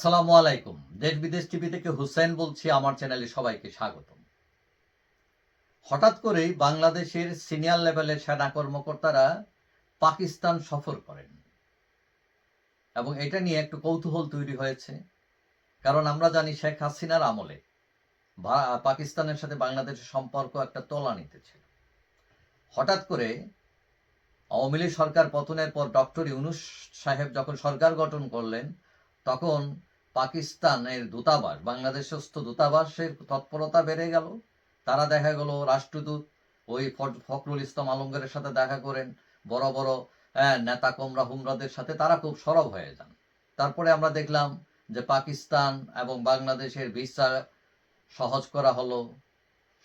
আসসালামু আলাইকুম। দেশ বিদেশ টিভি থেকে হুসেন বলছি, আমার চ্যানেলে সবাইকে স্বাগতম। হঠাৎ করেই বাংলাদেশের সিনিয়র লেভেলের সেনা কর্মকর্তারা পাকিস্তান সফর করেন। এবং এটা নিয়ে একটু কৌতূহল তৈরি হয়েছে। কারণ আমরা জানি শেখ হাসিনার আমলে পাকিস্তানের সাথে বাংলাদেশের সম্পর্ক একটা তলানিতে ছিল। হঠাৎ করে আওয়ামী সরকার পতনের পর ডক্টর ইউনুস সাহেব যখন সরকার গঠন করলেন, তখন পাকিস্তানের দূতাবাস বাংলাদেশস্থ দূতাবাসের তৎপরতা বেড়ে গেল। তারা দেখা গেল রাষ্ট্রদূত ওই ফখরুল ইসলাম আলমগীরের সাথে দেখা করেন। বড় বড় নেতা কমরা হুমরাদের সাথে তারা খুব সরব হয়ে যান। তারপরে আমরা দেখলাম যে পাকিস্তান এবং বাংলাদেশের ভিসা সহজ করা হলো।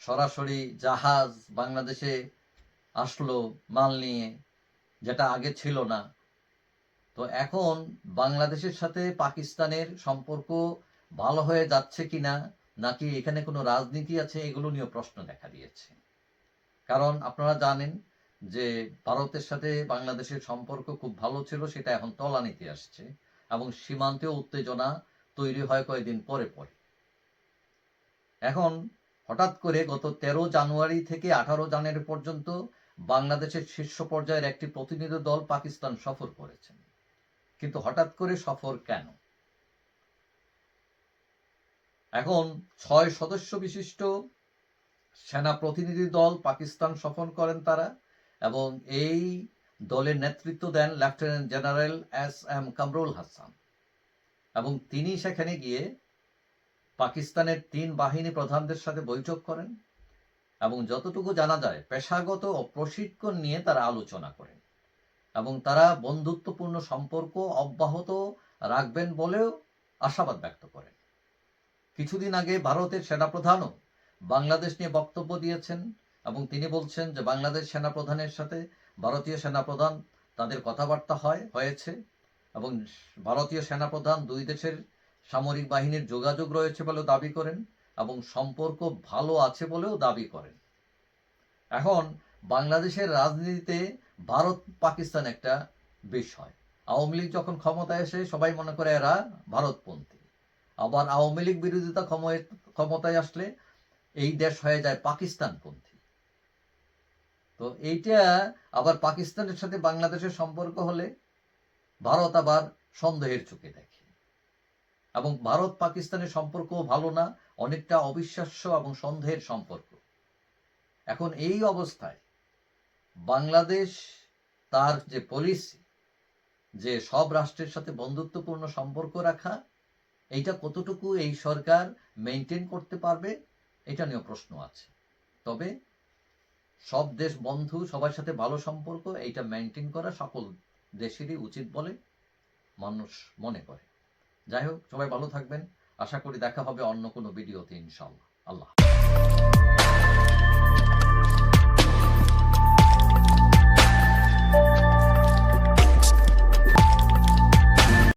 সরাসরি জাহাজ বাংলাদেশে আসলো মাল নিয়ে, যেটা আগে ছিল না। তো এখন বাংলাদেশের সাথে পাকিস্তানের সম্পর্ক ভালো হয়ে যাচ্ছে কিনা, নাকি এখানে কোনো রাজনীতি আছে, এগুলো নিয়ে প্রশ্ন দেখা দিয়েছে। কারণ আপনারা জানেন যে ভারতের সাথে বাংলাদেশের সম্পর্ক খুব ভালো ছিল, সেটা এখন তলানিতে আসছে এবং সীমান্তেও উত্তেজনা তৈরি হয় কয়েকদিন পরে পরে। এখন হঠাৎ করে গত তেরো জানুয়ারি থেকে আঠারো জানুয়ারি পর্যন্ত বাংলাদেশের শীর্ষ পর্যায়ের একটি প্রতিনিধি দল পাকিস্তান সফর করেছেন। কিন্তু হঠাৎ করে সফর কেন? এখন ছয় সদস্য বিশিষ্ট সেনা প্রতিনিধি দল পাকিস্তান সফর করেন তারা এবং এই দলের নেতৃত্ব দেন lieutenant general S M Kamrul Hasan এবং তিনি সেখানে গিয়ে পাকিস্তানের তিন বাহিনী প্রধানদের সাথে বৈঠক করেন এবং যতটুকু জানা যায়, পেশাগত ও প্রশিক্ষণ নিয়ে তারা আলোচনা করেন এবং তারা বন্ধুত্বপূর্ণ সম্পর্ক অব্যাহত রাখবেন বলেও আশাবাদ ব্যক্ত করেন। কিছুদিন আগে ভারতের সেনাপ্রধানও বাংলাদেশ নিয়ে বক্তব্য দিয়েছেন এবং তিনি বলছেন যে বাংলাদেশ সেনাপ্রধানের সাথে ভারতীয় সেনাপ্রধান তাদের কথাবার্তা হয়, হয়েছে এবং ভারতীয় সেনাপ্রধান দুই দেশের সামরিক বাহিনীর যোগাযোগ রয়েছে বলেও দাবি করেন এবং সম্পর্ক ভালো আছে বলেও দাবি করেন। এখন বাংলাদেশের রাজনীতিতে ভারত পাকিস্তান একটা বিষয়। আওয়ামী লীগ যখন ক্ষমতায় এসে সবাই মনে করে এরা ভারতপন্থী। আবার আওয়ামী লীগ বিরোধিতা ক্ষমতায়- আসলে এই দেশ হয়ে যায় পাকিস্তানপন্থী। তো এইটা আবার পাকিস্তানের সাথে বাংলাদেশের সম্পর্ক হলে ভারত আবার সন্দেহের চোখে দেখে। এবং ভারত পাকিস্তানের সম্পর্ক ভালো না, অনেকটা অবিশ্বাস্য এবং সন্দেহের সম্পর্ক। এখন এই অবস্থায় বাংলাদেশ তার যে পলিসি যে সব রাষ্ট্রের সাথে বন্ধুত্বপূর্ণ সম্পর্ক রাখা, এইটা কতটুকু এই সরকার মেনটেন করতে পারবে, এটা নিয়েও প্রশ্ন আছে। তবে সব দেশ বন্ধু, সবার সাথে ভালো সম্পর্ক, এইটা মেনটেন করা সকল দেশেরই উচিত বলে মানুষ মনে করে। যাই হোক, সবাই ভালো থাকবেন। আশা করি দেখা হবে অন্য কোনো ভিডিওতে ইনশাল্লাহ আল্লাহ